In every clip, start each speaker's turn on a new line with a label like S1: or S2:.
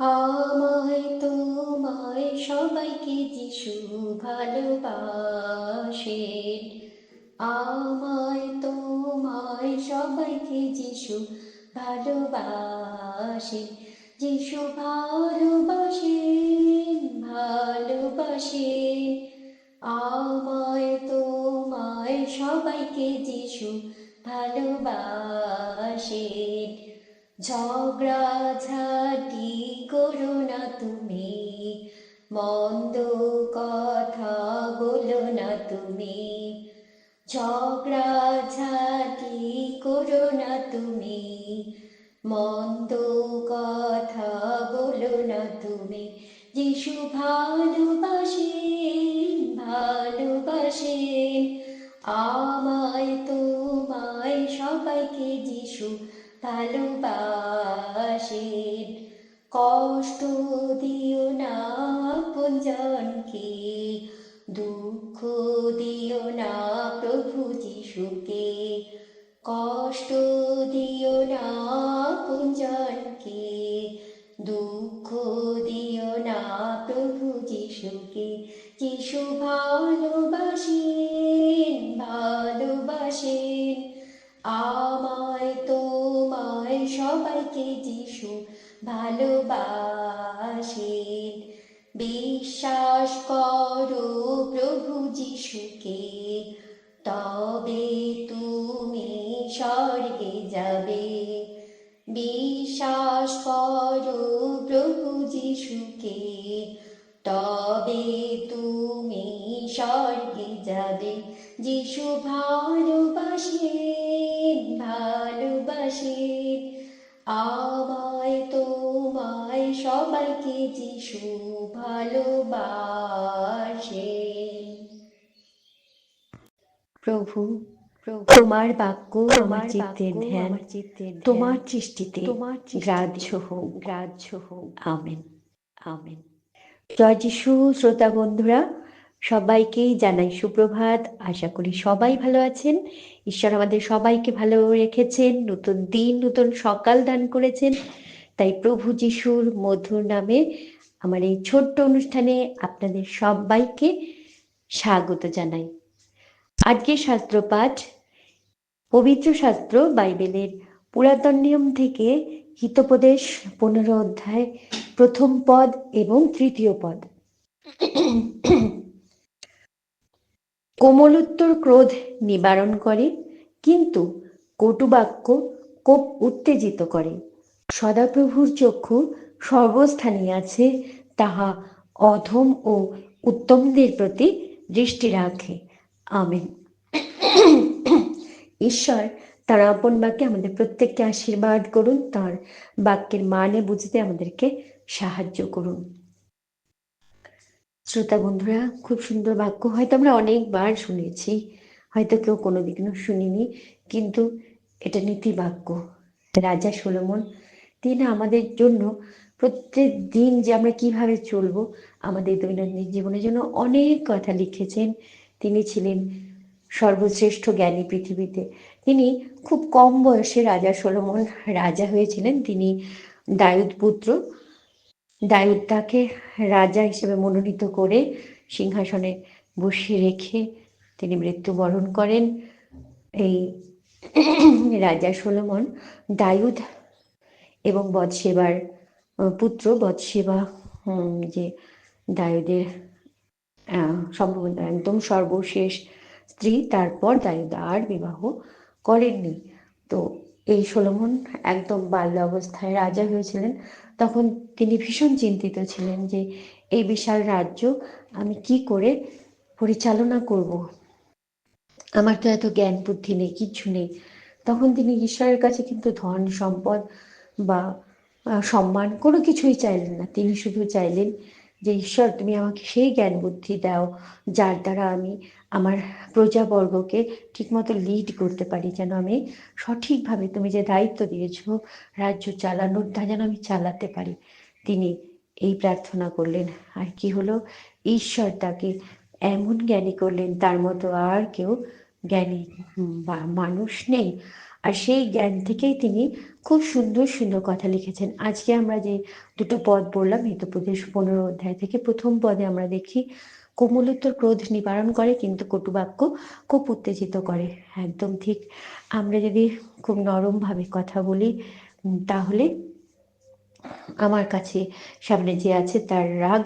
S1: আমায় তোমায় সবাইকে যিশু ভালোবাসেন আমায় তোমায় সবাইকে যিশু ভালোবাসেন যিশু ভালোবাসেন ভালোবাসেন আমায় তোমায় সবাইকে যিশু ভালোবাসেন ঝগড়া, ঝাঁটি করো না তুমি। মন্দ কথা বলো না তুমি। ঝগড়া, ঝাঁটি করো না তুমি। মন্দ কথা বলো না তুমি। যিশু ভালোবাসেন ভালোবাসেন আমায় তোমায় সবাইকে যিশু ভালোবাসেন কষ্ট দিও না আপনজনকে দুঃখ দিও না প্রভু যিশুকে, কষ্ট দিও না আপনজনকে দুঃখ দিও না প্রভু যিশুকে। যিশু ভালোবাসেন ভালোবাসেন, আমায় তোমায় সবাইকে যিশু ভালোবাসেন বিশ্বাস করো প্রভু যিশুকে, তবে তুমি স্বর্গে যাবে। বিশ্বাস করো প্রভু যিশুকে, তবে তুমি স্বর্গে যাবে। যিশু ভালোবাসেন ভালোবাসেন আমায় তোমায় সবাইকে যিশু ভালোবাসেন
S2: প্রভু
S1: প্রভু
S2: তোমার বাক্য আমার
S1: তোমার
S2: চিত্তের ধ্যান তোমার দৃষ্টিতে
S1: তোমার
S2: গ্রাহ্য হোক।
S1: গ্রাহ্য হোক।
S2: Amen
S1: amen.
S2: জয় যিশু শ্রোতা বন্ধুরা সবাইকেই জানাই সুপ্রভাত। আশা করি সবাই ভালো আছেন। ঈশ্বর আমাদের সবাইকে ভালো রেখেছেন। নতুন দিন, নতুন সকাল দান করেছেন। তাই প্রভু যিশুর মধুর নামে আমার এই ছোট্ট অনুষ্ঠানে আপনাদের সবাইকে স্বাগত জানাই। আজকে শাস্ত্র পাঠ পবিত্র শাস্ত্র বাইবেলের পুরাতন নিয়ম থেকে হিতোপদেশ পনেরো অধ্যায় প্রথম পদ এবং তৃতীয় পদ। কোমলোত্তর ক্রোধ নিবারণ করে, কিন্তু কটুবাক্য কোপ উত্তেজিত করে। সদাপ্রভুর চক্ষু সর্বস্থানে আছে, তাহা অধম ও উত্তমদের প্রতি দৃষ্টি রাখে। আমেন। ঈশ্বর তার আপন বাক্যে আমাদের প্রত্যেককে আশীর্বাদ করুন, তার বাক্যের মানে বুঝতে আমাদেরকে সাহায্য করুন। শ্রোতা বন্ধুরা, খুব সুন্দর বাক্য। হয়তো আমরা অনেকবার শুনেছি, হয়তো কেউ কোনোদিনও শুনিনি, কিন্তু এটা নীতি বাক্য রাজা সোলোমন, তিনি আমাদের জন্য প্রত্যেক দিন যে আমরা কীভাবে চলবো, আমাদের দৈনন্দিন জীবনের জন্য অনেক কথা লিখেছেন। তিনি ছিলেন সর্বশ্রেষ্ঠ জ্ঞানী পৃথিবীতে। তিনি খুব কম বয়সে রাজা সোলোমন রাজা হয়েছিলেন। তিনি দায়ুদ পুত্র। দায়ুদ তাকে রাজা হিসেবে মনোনীত করে সিংহাসনে বসিয়ে রেখে তিনি মৃত্যুবরণ করেন। এই রাজা সোলোমন দায়ুদ এবং বৎসেবার পুত্র বৎসেবা যে দায়ুদের সম্ভবত একদম সর্বশেষ স্ত্রী, তারপর দায়ুদ আর বিবাহ করেননি। তো এই সোলোমন একদম বাল্য অবস্থায় রাজা হয়েছিলেন। তখন তিনি ভীষণ চিন্তিত ছিলেন যে, এই বিশাল রাজ্য আমি কি করে পরিচালনা করব? আমার তো এত জ্ঞান বুদ্ধি নেই, কিচ্ছু নেই। তখন তিনি ঈশ্বরের কাছে কিন্তু ধন, সম্পদ বা সম্মান কোনো কিছুই চাইলেন না। তিনি শুধু চাইলেন যে, ঈশ্বর, তুমি আমাকে সেই জ্ঞান বুদ্ধি দাও, যার দ্বারা আমি আমার প্রজাবর্গকে ঠিকমতো লিড করতে পারি, যেন আমি সঠিকভাবে তুমি যে দায়িত্ব দিয়েছ, রাজ্য চালানোর তা যেন আমি চালাতে পারি। তিনি এই প্রার্থনা করলেন। আর কি হলো? ঈশ্বর তাকে এমন জ্ঞানী করলেন, তার মতো আর কেউ জ্ঞানী মানুষ নেই। আর সেই জ্ঞান থেকেই তিনি খুব সুন্দর সুন্দর কথা লিখেছেন। আজকে আমরা যে দুটো পদ বললাম হিতোপদেশ পনেরো অধ্যায় থেকে প্রথম পদে আমরা দেখি কোমলোত্তর ক্রোধ নিবারণ করে, কিন্তু কটুবাক্য খুব উত্তেজিত করে। একদম ঠিক। আমরা যদি খুব নরমভাবে কথা বলি তাহলে আমার কাছে সামনে যে আছে তার রাগ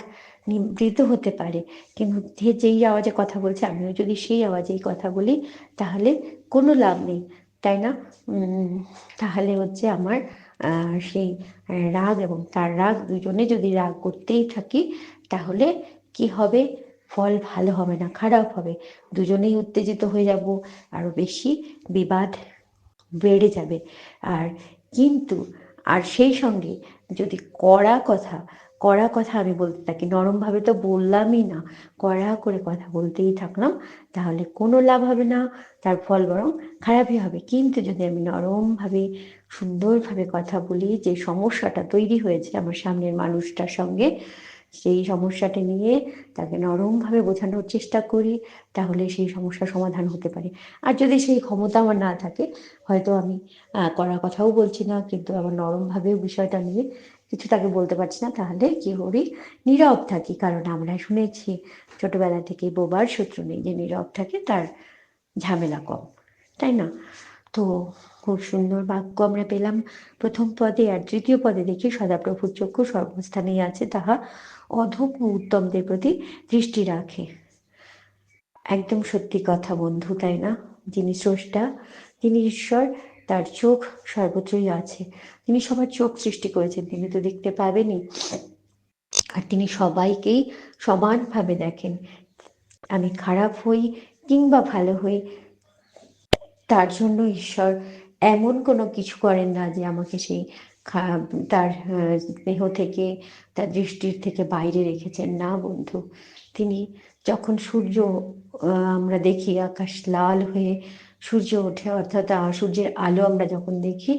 S2: নিবৃত হতে পারে। কিন্তু যেই আওয়াজে কথা বলছে, আমিও যদি সেই আওয়াজেই কথা বলি, তাহলে কোনো লাভ নেই। তাই না? তাহলে হচ্ছে আমার সেই রাগ এবং তার রাগ দুজনে যদি রাগ করতেই থাকি, তাহলে কি হবে? ফল ভালো হবে না, খারাপ হবে। দুজনেই উত্তেজিত হয়ে যাব, আরও বেশি বিবাদ বেড়ে যাবে। আর কিন্তু, আর সেই সঙ্গে যদি কড়া কথা কড়া কথা আমি বলতে থাকি, নরমভাবে তো বললামই না, কড়া করে কথা বলতেই থাকলাম, তাহলে কোনো লাভ হবে না, তার ফল বরং খারাপই হবে। কিন্তু যদি আমি নরমভাবে, সুন্দরভাবে কথা বলি, যে সমস্যাটা তৈরি হয়েছে আমার সামনের মানুষটার সঙ্গে সেই সমস্যাটা নিয়ে তাকে নরমভাবে বোঝানোর চেষ্টা করি, তাহলে সেই সমস্যার সমাধান হতে পারে। আর যদি সেই ক্ষমতা আমার না থাকে, হয়তো আমি করার কথাও বলছি না, কিন্তু আমার নরমভাবে বিষয়টা নিয়ে কিছু তাকে বলতে পারছি না, তাহলে কি করি? নীরব থাকি, কারণ আমরা শুনেছি ছোটবেলা থেকে বোবার সূত্র নেই যে নীরব থাকে, তার ঝামেলা কম, তাই না? তো খুব সুন্দর বাক্য আমরা পেলাম। প্রথম পদে আর তৃতীয় পদে দেখি সদাপ্রভুর চক্ষু সর্বস্থানেই আছে, তাহা অধম উত্তমদের প্রতি দৃষ্টি রাখে। একদম সত্যি কথা বন্ধু, তাই না? যিনি স্রষ্টা তিনি ঈশ্বর, তার চোখ সর্বত্রই আছে। তিনি সবার চোখ সৃষ্টি করেছেন, তিনি তো দেখতে পাবেনই। আর তিনি সবাইকেই সমানভাবে দেখেন। আমি খারাপ হই কিংবা ভালো হই, তার জন্য ঈশ্বর এমন কোনো কিছু করেন না যে আমাকে সেই তার স্নেহ থেকে, তার দৃষ্টির থেকে বাইরে রেখেছেন। না বন্ধু, তিনি যখন সূর্য আমরা দেখি, আকাশ লাল হয়ে সূর্য ওঠে, অর্থাৎ সূর্যের আলো আমরা যখন দেখি,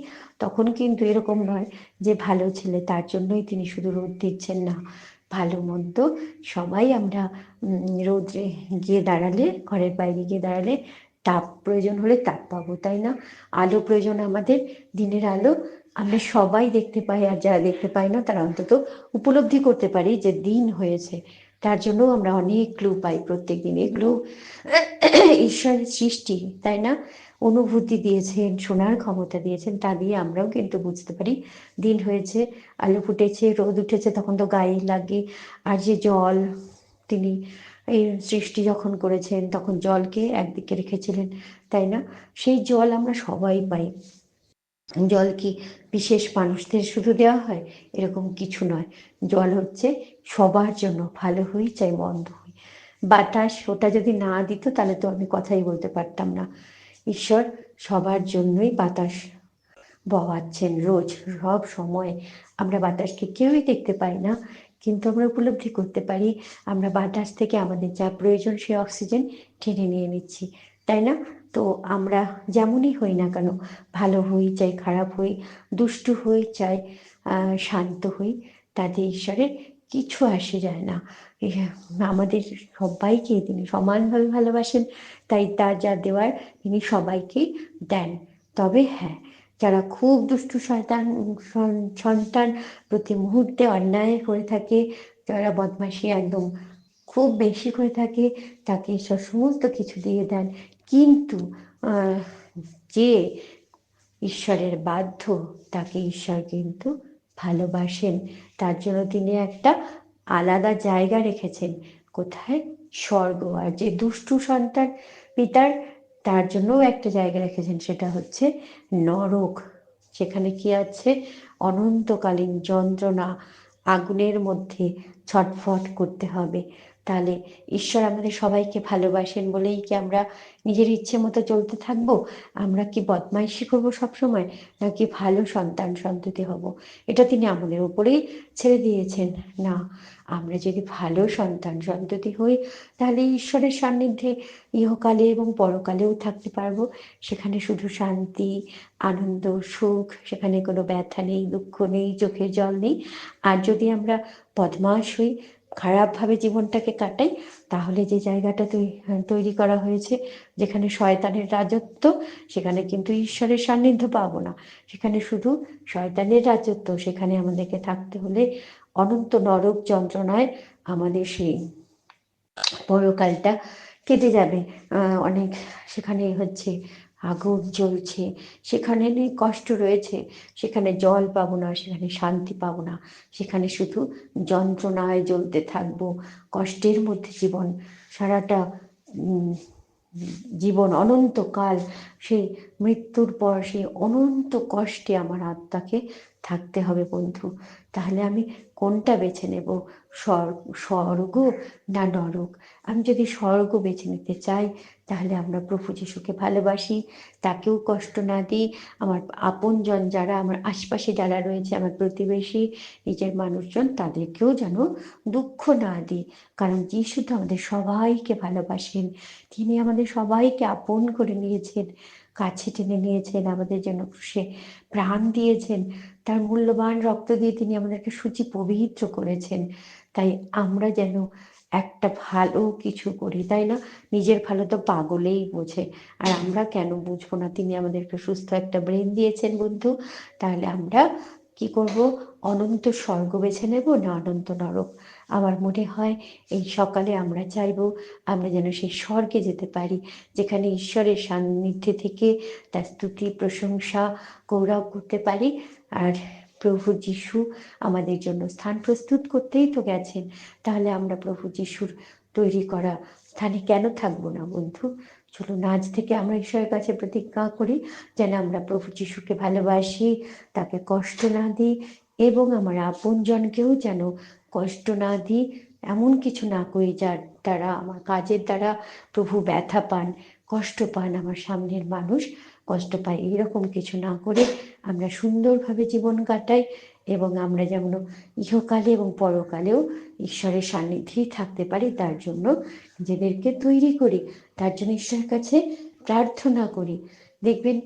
S2: তখন কিন্তু এরকম নয় যে ভালো ছেলে, তার জন্যই তিনি শুধু রোদ দিচ্ছেন না। ভালো, মন্দ সবাই আমরা রোদ্রে গিয়ে দাঁড়ালে, ঘরের বাইরে গিয়ে দাঁড়ালে তাপ প্রয়োজন হলে তাপ পাবো, তাই না? আলো প্রয়োজন আমাদের, দিনের আলো। আমরা সবাই দেখতে পাই, আর যারা দেখতে পাই না, তারা অন্তত উপলব্ধি করতে পারি যে দিন হয়েছে। তার জন্য আমরা অনেক ক্লু পাই প্রত্যেক দিন। এগুলো ঈশ্বরের সৃষ্টি, তাই না? অনুভূতি দিয়েছেন, শোনার ক্ষমতা দিয়েছেন, তা দিয়ে আমরাও কিন্তু বুঝতে পারি দিন হয়েছে, আলো ফুটেছে, রোদ উঠেছে, তখন তো গায়ে লাগে। আর যে জল, তিনি এই সৃষ্টি যখন করেছেন, তখন জলকে একদিকে রেখেছিলেন, তাই না? সেই জল আমরা সবাই পাই। জল কি বিশেষ মানুষদের শুধু দেওয়া হয়? এরকম কিছু নয়। জল হচ্ছে সবার জন্য, ভালো হই চাই মন্দ হই। বাতাস, ওটা যদি না দিত, তাহলে তো আমি কথাই বলতে পারতাম না। ঈশ্বর সবার জন্যই বাতাস বওয়াচ্ছেন। রোজ, সব সময় আমরা বাতাসকে কেউই দেখতে পাই না। কিন্তু আমরা উপলব্ধি করতে পারি, আমরা বাতাস থেকে আমাদের যা প্রয়োজন সে অক্সিজেন টেনে নিয়ে নিচ্ছি, তাই না? তো আমরা যেমনই হই না কেন, ভালো হই চাই, খারাপ হই, দুষ্টু হই চাই শান্ত হই, তাতে ঈশ্বরের কিছু আসে যায় না। আমাদের সবাইকে তিনি সমানভাবে ভালোবাসেন, তাই তার যা দেওয়ার তিনি সবাইকেই দেন। তবে হ্যাঁ যারা খুব দুষ্টু শয়তান সন্তান প্রতি মুহূর্তে অন্যায় করে থাকে, যারা বদমাশি একদম খুব বেশি করে থাকে, তাকে ঈশ্বর সমস্ত কিছু দিয়ে দেন। কিন্তু যে ঈশ্বরের বাধ্য, তাকে ঈশ্বর কিন্তু ভালোবাসেন। তার জন্য তিনি একটা আলাদা জায়গা রেখেছেন। কোথায়? স্বর্গ। আর যে দুষ্টু সন্তান পিতার তার জন্যও একটা জায়গা রেখেছেন, সেটা হচ্ছে নরক। সেখানে কি আছে? অনন্তকালীন যন্ত্রণা আগুনের মধ্যে ছটফট করতে হবে। তাহলে ঈশ্বর আমাদের সবাইকে ভালোবাসেন বলেই কি আমরা নিজের ইচ্ছে মতো চলতে থাকব? আমরা কি বদমাইশি করব সবসময়, নাকি ভালো সন্তান সন্ততি হব? এটা তিনি আমাদের উপরেই ছেড়ে দিয়েছেন। না, আমরা যদি ভালো সন্তান সন্ততি হই, তাহলে ঈশ্বরের সান্নিধ্যে ইহকালে এবং পরকালেও থাকতে পারব। সেখানে শুধু শান্তি, আনন্দ, সুখ, সেখানে কোনো ব্যথা নেই, দুঃখ নেই, চোখের জল নেই। আর যদি আমরা বদমাস হই খারাপভাবে জীবনটাকে কাটাই, তাহলে যে জায়গাটা তৈরি করা হয়েছে, যেখানে শয়তানের রাজত্ব, সেখানে কিন্তু ঈশ্বরের সান্নিধ্য পাবো না। সেখানে শুধু শয়তানের রাজত্ব, সেখানে আমাদেরকে থাকতে হলে অনন্ত নরক যন্ত্রণায় আমাদের সেই পরকালটা কেটে যাবে। অনেক সেখানে হচ্ছে আগুন জ্বলছে সেখানে নেই কষ্ট রয়েছে, সেখানে জল পাবো না, সেখানে শান্তি পাবো না, সেখানে শুধু যন্ত্রণায় জ্বলতে থাকব, কষ্টের মধ্যে জীবন, সারাটা জীবন অনন্তকাল সেই মৃত্যুর পর সেই অনন্ত কষ্টে আমার আত্মাকে থাকতে হবে বন্ধু। তাহলে আমি কোনটা বেছে নেব? স্বর্গ না নরক? আমি যদি স্বর্গ বেছে নিতে চাই, তাহলে আমরা প্রভু যিশুকে ভালোবাসি, তাকেও কষ্ট না দিই। আমার আপনজন যারা আমার আশপাশে যারা রয়েছে, আমার প্রতিবেশী, নিজের মানুষজন, তাদেরকেও যেন দুঃখ না দিই। কারণ যিশু তো আমাদের সবাইকে ভালোবাসেন। তিনি আমাদের সবাইকে আপন করে নিয়েছেন, কাছে টেনে নিয়েছেন, আমাদের জন্য সে প্রাণ দিয়েছেন। তার মূল্যবান রক্ত দিয়ে তিনি আমাদেরকে সূচি পবিত্র করেছেন। তাই আমরা যেন একটা ভালো কিছু করি, তাই না? নিজের ভালো তো পাগলেই বোঝে। আর আমরা কেন বুঝব না? তিনি আমাদেরকে সুস্থ একটা ব্রেন দিয়েছেন, বন্ধু। তাহলে আমরা কি করব? অনন্ত স্বর্গ বেছে নেব না অনন্ত নরক? আমার মনে হয় এই সকালে আমরা চাইব আমরা যেন সেই স্বর্গে যেতে পারি, যেখানে ঈশ্বরের সান্নিধ্যে থেকে তার স্তুতি, প্রশংসা, গৌরব করতে পারি। আর প্রভু যিশু আমাদের জন্য স্থান প্রস্তুত করতেই তো গেছেন। তাহলে আমরা প্রভু যিশুর তৈরি করা স্থানে কেন থাকব না বন্ধু? চলুন, আজ থেকে আমরা ঈশ্বরের কাছে প্রতিজ্ঞা করি, যেন আমরা প্রভু যিশুকে ভালোবাসি, তাকে কষ্ট না দিই, এবং আমার আপনজনকেও যেন কষ্ট না দিই, এমন কিছু না করি যার দ্বারা, আমার কাজের দ্বারা প্রভু ব্যথা পান, কষ্ট পান আমার সামনের মানুষ। কষ্ট পাই। এইরকম কিছু না করে আমরা সুন্দরভাবে জীবন কাটাই এবং আমরা যেমন ইহকালে এবং পরকালেও ঈশ্বরের সান্নিধ্যেই থাকতে পারি, তার জন্য নিজেদেরকে তৈরি করি, তার জন্য ঈশ্বরের কাছে প্রার্থনা করি। দেখবেন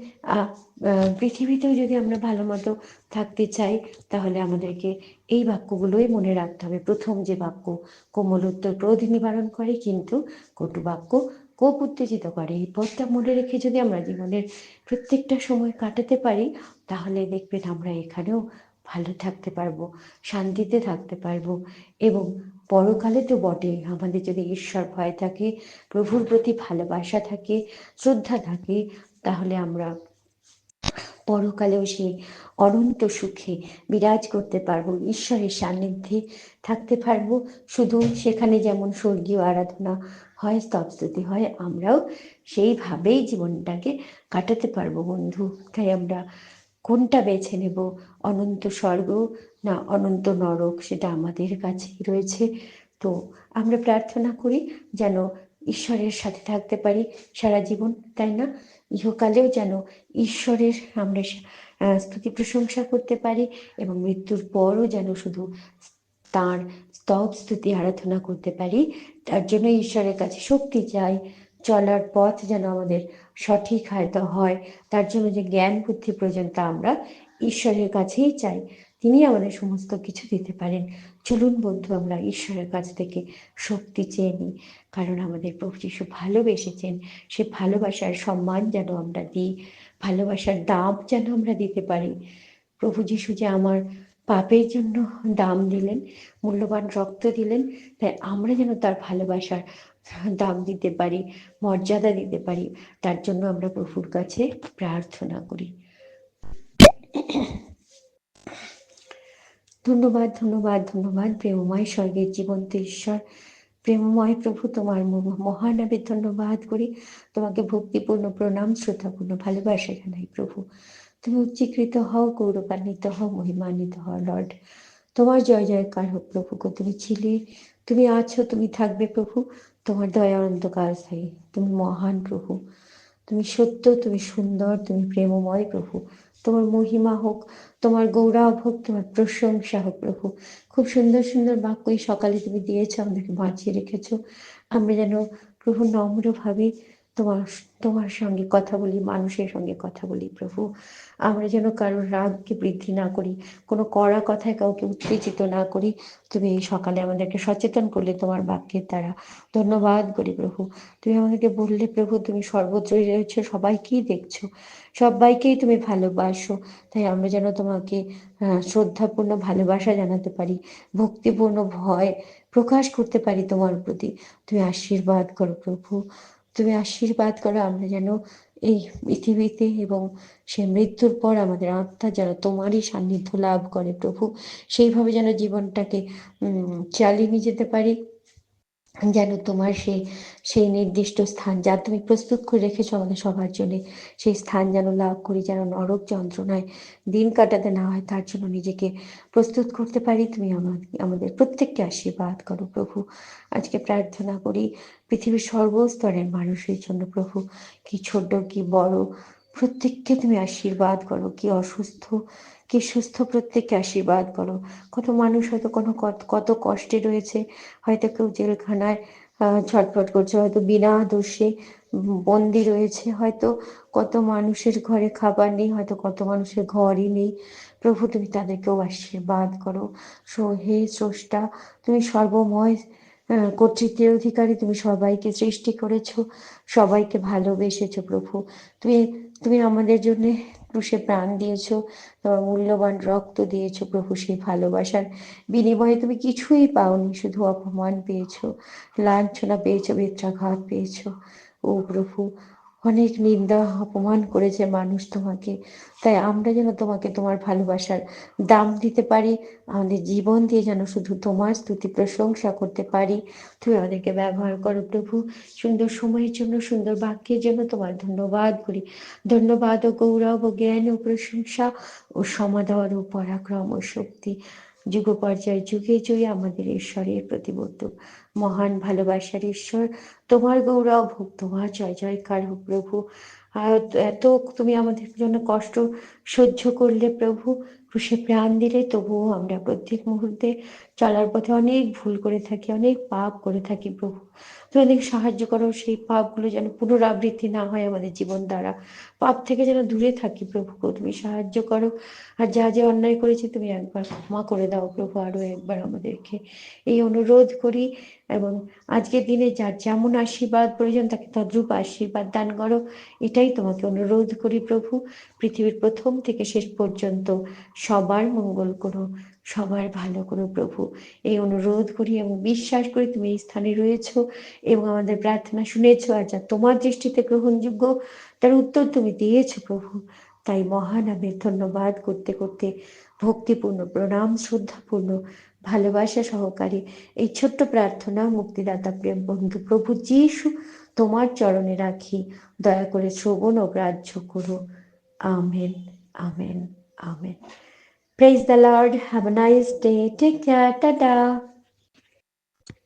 S2: পৃথিবীতেও যদি আমরা ভালো মতো থাকতে চাই, তাহলে আমাদেরকে এই বাক্যগুলোই মনে রাখতে হবে। প্রথম যে বাক্য, কোমল উত্তর ক্রোধ নিবারণ করে, কিন্তু কটু বাক্য কোপ উত্তেজিত করে এই পথটা মনে রেখে যদি আমরা জীবনের প্রত্যেকটা সময় কাটাতে পারি, তাহলে দেখবেন আমরা এখানেও ভালো থাকতে পারব, শান্তিতে থাকতে পারব এবং পরকালে তো বটে আমাদের যদি ঈশ্বর ভয় থাকে, প্রভুর প্রতি ভালোবাসা থাকে, শ্রদ্ধা থাকে, তাহলে আমরা পরকালেও সেই অনন্ত সুখে বিরাজ করতে পারব, ঈশ্বরের সান্নিধ্যে থাকতে পারব। শুধু সেখানে যেমন স্বর্গীয় আরাধনা হয়, স্তবস্তুতি হয়, আমরাও সেইভাবেই জীবনটাকে কাটাতে পারব বন্ধু। তাই আমরা কোনটা বেছে নেব? অনন্ত স্বর্গ না অনন্ত নরক? সেটা আমাদের কাছেই রয়েছে। তো আমরা প্রার্থনা করি যেন ঈশ্বরের সাথে থাকতে পারি সারা জীবন, তাই না? ইহকালেও যেন ঈশ্বরের আমরা স্তুতি প্রশংসা করতে পারি এবং মৃত্যুর পরও যেন শুধু তার স্তব স্তুতি আরাধনা করতে পারি। তার জন্য ঈশ্বরের কাছে শক্তি চাই, চলার পথ যেন আমাদের সঠিক হয়তো হয়। তার জন্য যে জ্ঞান, বুদ্ধি প্রয়োজন তা আমরা ঈশ্বরের কাছেই চাই। তিনি আমাদের সমস্ত কিছু দিতে পারেন। চলুন বন্ধু, আমরা ঈশ্বরের কাছ থেকে শক্তি চেয়ে নিই। কারণ আমাদের প্রভু যিশু ভালোবেসেছেন। সে ভালোবাসার সম্মান যেন আমরা দিই। ভালোবাসার দাম যেন আমরা দিতে পারি। প্রভু যিশু যে আমার পাপের জন্য দাম দিলেন, মূল্যবান রক্ত দিলেন, তাই আমরা যেন তার ভালোবাসার দাম দিতে পারি, মর্যাদা দিতে পারি, তার জন্য আমরা প্রভুর কাছে প্রার্থনা করি। ধন্যবাদ ধন্যবাদ ধন্যবাদ, প্রেমময় স্বর্গের জীবন্ত ঈশ্বর। প্রেমময় প্রভু, তোমার মহানাবের ধন্যবাদ করি। তোমাকে ভক্তিপূর্ণ প্রণাম, শ্রদ্ধাপূর্ণ ভালোবাসা জানাই প্রভু। তুমি উচ্চীকৃত হও, গৌরবান্বিত হও, মহিমান্বিত হও, লর্ড। তোমার জয় জয়কার হোক প্রভু গো, তুমি ছিলে, তুমি আছো, তুমি থাকবে প্রভু। তোমার দয়া অনন্তকাল স্থায়ী তুমি মহান প্রভু। তুমি সত্য, তুমি সুন্দর, তুমি প্রেমময় প্রভু। তোমার মহিমা হোক, তোমার গৌরব হোক, তোমার প্রশংসা হোক প্রভু। খুব সুন্দর সুন্দর বাক্য সকালে তুমি দিয়েছ, আমাদেরকে বাঁচিয়ে রেখেছ। আমরা যেন প্রভু নম্রভাবে তোমার তোমার সঙ্গে কথা বলি, মানুষের সঙ্গে কথা বলি, প্রভু। আমরা যেন কারোর রাগকে বৃদ্ধি না করি, কোনো কড়া কথায় কাউকে উত্তেজিত না করি। তুমি এই সকালে আমাদেরকে সচেতন করলে তোমার বাক্যের দ্বারা। ধন্যবাদ করি, প্রভু। তুমি আমাদেরকে বললে, প্রভু, তুমি সর্বত্রই রয়েছো, সবাইকেই দেখছ, সবাইকেই তুমি ভালোবাসো। তাই আমরা যেন তোমাকে শ্রদ্ধাপূর্ণ ভালোবাসা জানাতে পারি, ভক্তিপূর্ণ ভয় প্রকাশ করতে পারি তোমার প্রতি। তুমি আশীর্বাদ করো, প্রভু। তুমি আশীর্বাদ করো, আমরা যেন এই পৃথিবীতে এবং সে মৃত্যুর পর আমাদের আত্মা যেন তোমারই সান্নিধ্য লাভ করে প্রভু। সেইভাবে যেন জীবনটাকে চালিয়ে নিয়ে যেতে পারি। যেন তোমার সেই সেই নির্দিষ্ট স্থান যা তুমি প্রস্তুত করে রেখেছো আমাদের সবার জন্য, সেই স্থান যেন লাভ করি, যেন নরক যন্ত্রণায় দিন কাটাতে না হয়, তার জন্য নিজেকে প্রস্তুত করতে পারি। তুমি আমাদের প্রত্যেককে আশীর্বাদ করো প্রভু। আজকে প্রার্থনা করি, পৃথিবীর সর্বস্তরের মানুষের জন্য প্রভু, কি ছোট কি বড়, প্রত্যেককে তুমি আশীর্বাদ করো, কি অসুস্থ কি সুস্থ প্রত্যেককে আশীর্বাদ করো। কত মানুষ হয়তো কোনো কত কষ্টে রয়েছে, হয়তো কেউ জেলখানায় ছটফট করছে, হয়তো বিনা দোষে বন্দি রয়েছে, হয়তো কত মানুষের ঘরে খাবার নেই, হয়তো কত মানুষের ঘরই নেই। প্রভু, তুমি তাদেরকেও আশীর্বাদ করো। সো, হে স্রষ্টা, তুমি সর্বময় কর্তৃত্বের অধিকারী, তুমি সবাইকে সৃষ্টি করেছ, সবাইকে ভালোবেসেছো প্রভু। তুমি তুমি আমাদের জন্য ক্রুশে প্রাণ দিয়েছ, তোমার মূল্যবান রক্ত দিয়েছ প্রভু সেই ভালোবাসার বিনিময়ে তুমি কিছুই পাওনি, শুধু অপমান পেয়েছ, লাঞ্ছনা পেয়েছ বেত্রাঘাত পেয়েছ। ও প্রভু অনেক নিন্দা, অপমান করেছে মানুষ তোমাকে। তাই আমরা যেন তোমাকে তোমার ভালোবাসার দাম দিতে পারি, আমাদের জীবন দিয়ে যেন শুধু তোমার স্তুতি প্রশংসা করতে পারি। তুমি আমাদেরকে ব্যবহার করো প্রভু। সুন্দর সময়ের জন্য, সুন্দর বাক্যের জন্য তোমার ধন্যবাদ করি ধন্যবাদ ও গৌরব ও জ্ঞান ও প্রশংসা ও সমাদর ও পরাক্রম ও শক্তি। যুগ পর্যায়ে, যুগে যুগে আমাদের ঈশ্বরের প্রতিবদ্ধ মহান ভালোবাসার ঈশ্বর, তোমার গৌরব হোক, তোমার জয় জয়কার হোক প্রভু। এত তুমি আমাদের জন্য কষ্ট সহ্য করলে প্রভু ক্রুশে প্রাণ দিলে তবুও আমরা প্রত্যেক মুহূর্তে চলার পথে অনেক ভুল করে থাকি, অনেক পাপ করে থাকি প্রভু। তুমি অনেক সাহায্য করো, সেই পাপগুলো যেন পুনরাবৃত্তি না হয় আমাদের জীবন দ্বারা। পাপ থেকে যেন দূরে থাকি প্রভু তুমি সাহায্য করো। আর যা যে অন্যায় করেছি তুমি একবার ক্ষমা করে দাও প্রভু আরও একবার আমাদেরকে এই অনুরোধ করি। এবং আজকের দিনে যার যেমন আশীর্বাদ প্রয়োজন, তাকে তদ্রূপ আশীর্বাদ দান করো। এটাই তোমাকে অনুরোধ করি প্রভু, পৃথিবীর প্রথম থেকে শেষ পর্যন্ত সবার মঙ্গল করো, সবার ভালো করো প্রভু। এই অনুরোধ করি এবং বিশ্বাস করি তুমি এই স্থানে রয়েছ এবং আমাদের প্রার্থনা শুনেছ আর যা তোমার দৃষ্টিতে গ্রহণযোগ্য, তার উত্তর তুমি দিয়েছ প্রভু। তাই মহানামের ধন্যবাদ করতে করতে ভক্তিপূর্ণ, প্রণাম শ্রদ্ধাপূর্ণ, ভালোবাসা সহকারী এই ছোট্ট প্রার্থনা মুক্তিদাতা প্রেম বন্ধু প্রভু যিশু তোমার চরণে রাখি, দয়া করে শ্রবণ ও গ্রাহ্য করো। Amen amen amen. Praise the Lord. Have a nice day. Take care. Ta-da.